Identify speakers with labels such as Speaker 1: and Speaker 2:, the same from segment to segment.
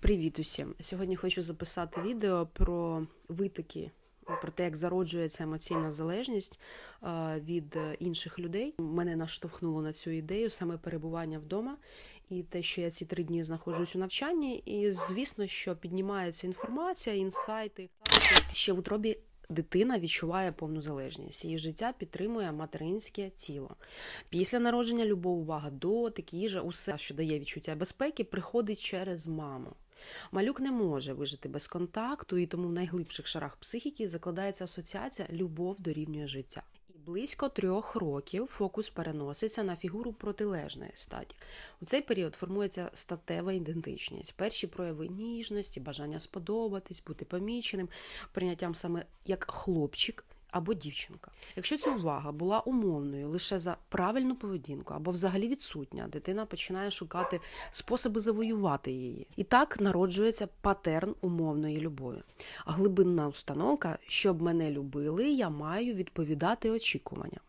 Speaker 1: Привіт усім! Сьогодні хочу записати відео про витоки, про те, як зароджується емоційна залежність е, від е, інших людей. Мене наштовхнуло на цю ідею саме перебування вдома і те, що я ці три дні знаходжусь у навчанні. І звісно, що піднімається інформація, інсайти. Ще в утробі дитина відчуває повну залежність. Її життя підтримує материнське тіло. Після народження любов, увага, дотик, їжа, усе, що дає відчуття безпеки, приходить через маму. Малюк не може вижити без контакту, і тому в найглибших шарах психіки закладається асоціація любов дорівнює життя. І близько трьох років фокус переноситься на фігуру протилежної статі. У цей період формується статева ідентичність, перші прояви ніжності, бажання сподобатись, бути поміченим, прийняттям саме як хлопчик. Або дівчинка. Якщо ця увага була умовною лише за правильну поведінку або взагалі відсутня, дитина починає шукати способи завоювати її. І так народжується патерн умовної любові. А глибинна установка, щоб мене любили, я маю відповідати очікуванням.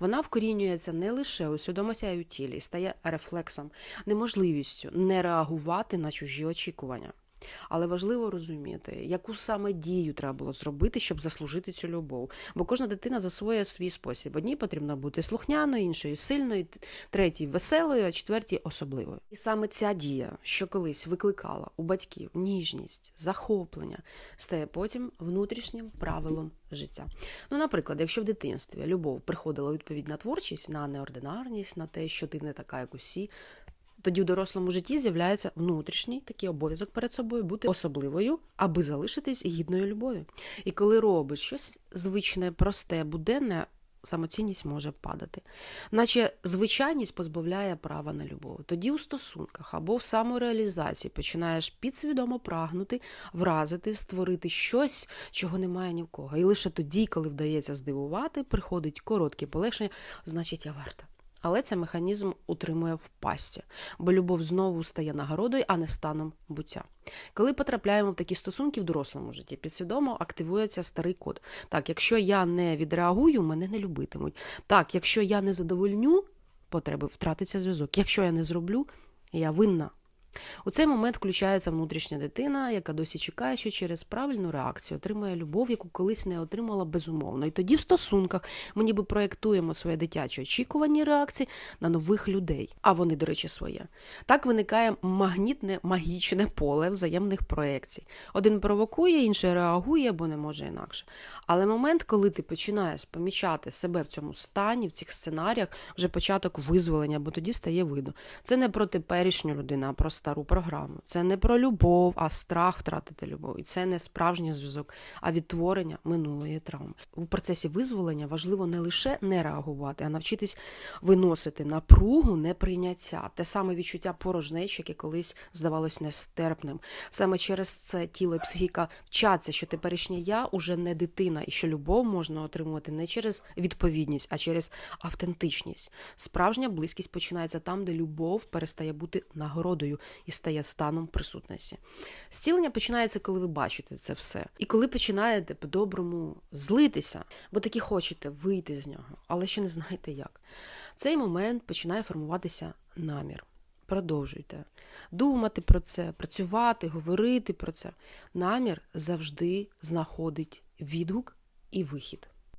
Speaker 1: Вона вкорінюється не лише у свідомості, а й у тілі, стає рефлексом, неможливістю не реагувати на чужі очікування. Але важливо розуміти, яку саме дію треба було зробити, щоб заслужити цю любов. Бо кожна дитина засвоює свій спосіб. Одній потрібно бути слухняною, іншою сильною, третій веселою, а четвертій особливою. І саме ця дія, що колись викликала у батьків ніжність, захоплення, стає потім внутрішнім правилом життя. Ну, наприклад, якщо в дитинстві любов приходила відповідь на творчість, на неординарність, на те, що ти не така, як усі. Тоді в дорослому житті з'являється внутрішній такий обов'язок перед собою бути особливою, аби залишитись гідною любові. І коли робиш щось звичне, просте, буденне, самоцінність може падати. Наче звичайність позбавляє права на любов. Тоді у стосунках або в самореалізації починаєш підсвідомо прагнути, вразити, створити щось, чого немає ні в кого. І лише тоді, коли вдається здивувати, приходить коротке полегшення, значить я варта. Але цей механізм утримує в пасті, бо любов знову стає нагородою, а не станом буття. Коли потрапляємо в такі стосунки в дорослому житті, підсвідомо активується старий код. Так, якщо я не відреагую, мене не любитимуть. Так, якщо я не задовольню потреби, втратиться зв'язок. Якщо я не зроблю, я винна. У цей момент включається внутрішня дитина, яка досі чекає, що через правильну реакцію отримає любов, яку колись не отримала безумовно. І тоді в стосунках ми ніби проєктуємо своє дитяче очікувані реакції на нових людей, а вони, до речі, своє. Так виникає магнітне магічне поле взаємних проєкцій. Один провокує, інший реагує, бо не може інакше. Але момент, коли ти починаєш помічати себе в цьому стані, в цих сценаріях, вже початок визволення, бо тоді стає видно. Це не про теперішню людину, а про стару програму. Це не про любов, а страх втратити любов. І це не справжній зв'язок, а відтворення минулої травми. У процесі визволення важливо не лише не реагувати, а навчитись виносити напругу неприйняття, те саме відчуття порожнечі, яке колись здавалось нестерпним. Саме через це тіло і психіка вчаться, що теперішнє я уже не дитина, і що любов можна отримувати не через відповідність, а через автентичність. Справжня близькість починається там, де любов перестає бути нагородою і стає станом присутності. Зцілення починається, коли ви бачите це все. І коли починаєте по-доброму злитися, бо таки хочете вийти з нього, але ще не знаєте як. В цей момент починає формуватися намір. Продовжуйте думати про це, працювати, говорити про це. Намір завжди знаходить відгук і вихід.